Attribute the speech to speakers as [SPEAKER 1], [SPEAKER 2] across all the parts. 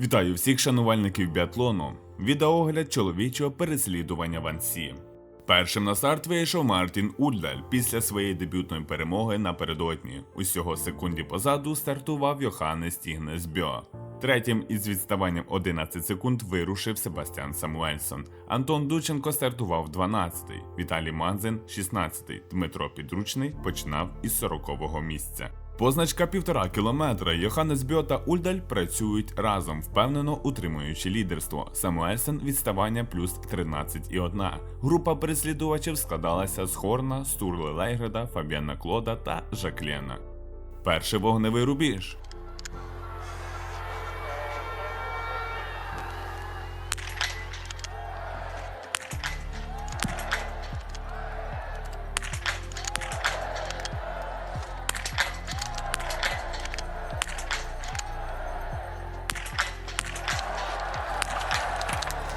[SPEAKER 1] Вітаю всіх шанувальників біатлону. Відеоогляд чоловічого переслідування в Ансі. Першим на старт вийшов Мартін Ульдаль після своєї дебютної перемоги напередодні. Усього секунді позаду стартував Йоханнес Тігнес Бьо. Третім із відставанням 11 секунд вирушив Себастьян Самуельсон. Антон Дученко стартував 12-й, Віталій Манзин 16-й, Дмитро Підручний починав із 40-го місця. Позначка півтора кілометра. Йоханнес Бьо та Ульдаль працюють разом, впевнено утримуючи лідерство. Самуельсен відставання плюс 13,1. Група переслідувачів складалася з Хорна, Стурли Лейгреда, Фабіана Клода та Жаклєна. Перший вогневий рубіж.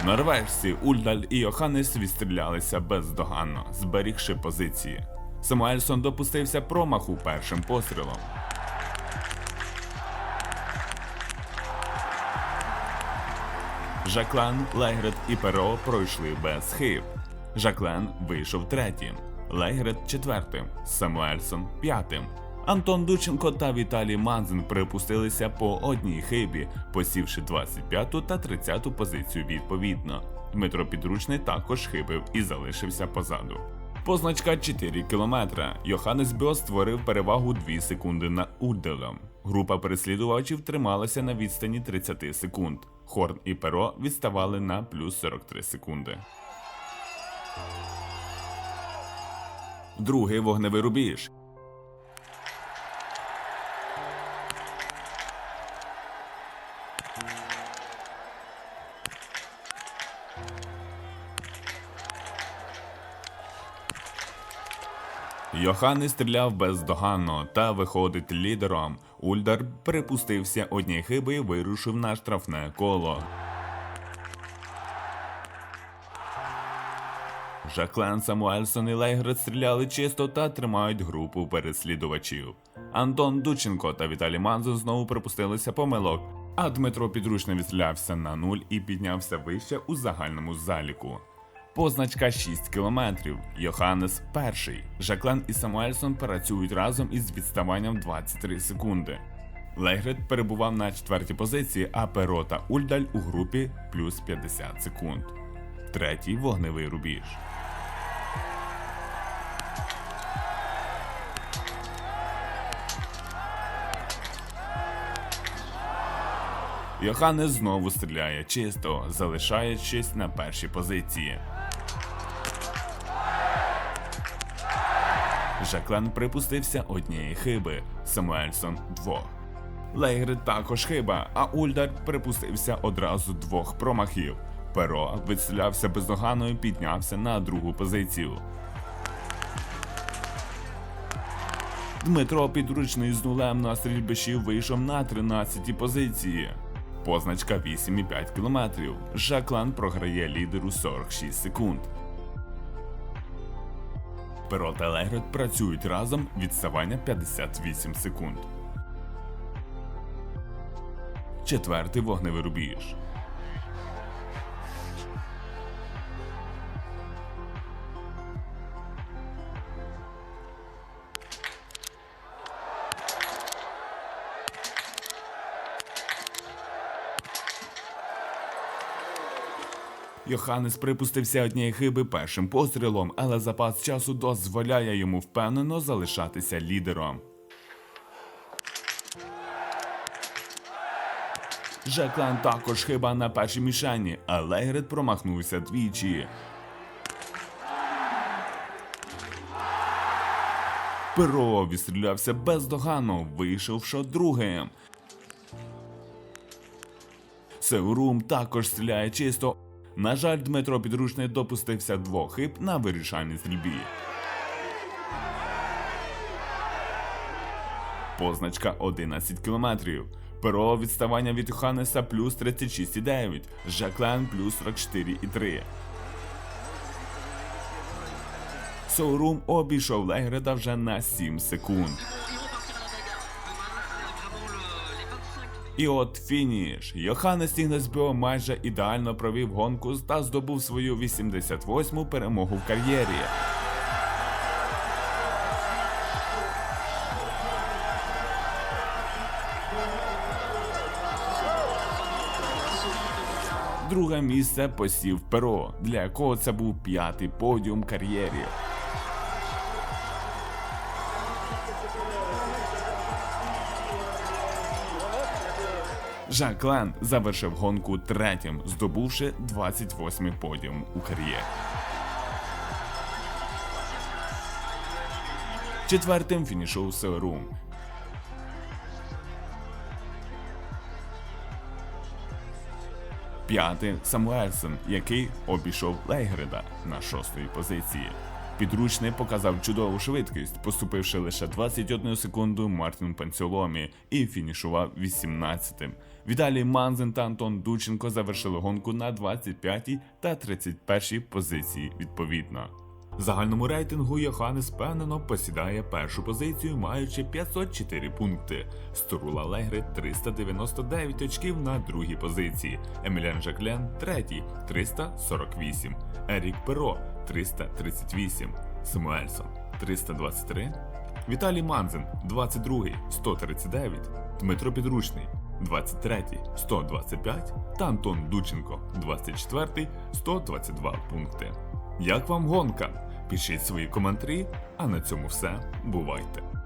[SPEAKER 1] Норвежці Ульдаль і Йоханнес відстрілялися бездоганно, зберігши позиції. Самуельсон допустився промаху першим пострілом. Жаклен, Лейгрет і Перо пройшли без хиб. Жаклен вийшов третім, Лейгрет четвертим, Самуельсон п'ятим. Антон Дученко та Віталій Манзин припустилися по одній хибі, посівши 25 та 30 позицію відповідно. Дмитро Підручний також хибив і залишився позаду. Позначка 4 км. Йоханнес Бьо створив перевагу 2 секунди над Ульделем. Група переслідувачів трималася на відстані 30 секунд. Хорн і Перо відставали на плюс 43 секунди. Другий вогневий рубіж. Йоханнес стріляв бездоганно та виходить лідером. Ульдар припустився однієї хиби і вирушив на штрафне коло. Жаклен Самуельсон і Лейгрет стріляли чисто та тримають групу переслідувачів. Антон Дученко та Віталій Манзо знову припустилися помилок, а Дмитро Підручний відстрілявся на нуль і піднявся вище у загальному заліку. Позначка 6 кілометрів. Йоханнес перший. Жаклен і Самуельсон працюють разом із відставанням 23 секунди. Лейгрет перебував на четвертій позиції, а Перо та Ульдаль у групі плюс 50 секунд. Третій вогневий рубіж. Йоханнес знову стріляє чисто, залишаючись на першій позиції. Жаклен припустився однієї хиби, Самуельсон двох. Лейгрид також хиба, а Ульдар припустився одразу двох промахів. Перо відстрілявся бездоганно і піднявся на другу позицію. Дмитро підручний з нулем на стрільбищі вийшов на 13 позиції. Позначка 8,5 км. Жаклан програє лідеру 46 секунд. Перо та Легрет працюють разом відставання 58 секунд. Четвертий вогневий рубіж. Йоханнес припустився однієї хиби першим пострілом, але запас часу дозволяє йому впевнено залишатися лідером. Жаклан також хиба на першій мішені, а Лейгрет промахнувся двічі. Перо відстрілявся бездоганно, вийшовши другим. Сеурум також стріляє чисто. На жаль, Дмитро Підручний допустився двох хиб на вирішальній стрільбі. Позначка 11 кілометрів. Перо відставання від Йоханнеса плюс 36,9, Жаклен плюс 44,3. Соурум обійшов Легреда вже на 7 секунд. І от фініш. Йоханнес Ігнесбьо майже ідеально провів гонку та здобув свою 88-му перемогу в кар'єрі. Друге місце посів Перо, для якого це був п'ятий подіум кар'єрі. Жак Лен завершив гонку третім, здобувши 28-й подіум у кар'єрі. Четвертим фінішов Сеорум. П'ятий Самуельсен, який обійшов Лейгреда на шостої позиції. Підручний показав чудову швидкість, поступивши лише 21 секунду Мартін Панцьоломі і фінішував 18-тим. Віталій Манзен та Антон Дученко завершили гонку на 25-й та 31-й позиції відповідно. В загальному рейтингу Йоханнес впевнено посідає першу позицію, маючи 504 пункти. Сторула Легри 399 очків на другій позиції. Емілян Жаклен третій 348. Ерік Перо 338. Самуельсон 323. Віталій Манзен 22 139. Дмитро Підручний 23 125 та Антон Дученко 24 122 пункти. Як вам гонка? Пишіть свої коментарі, а на цьому все. Бувайте!